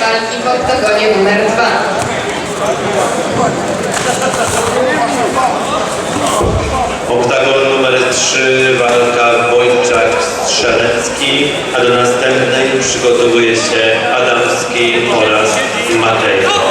walki w oktagonie numer dwa. Oktagon numer 3, walka Wojczak-Strzelecki, a do następnej przygotowuje się Adamski oraz Matejko.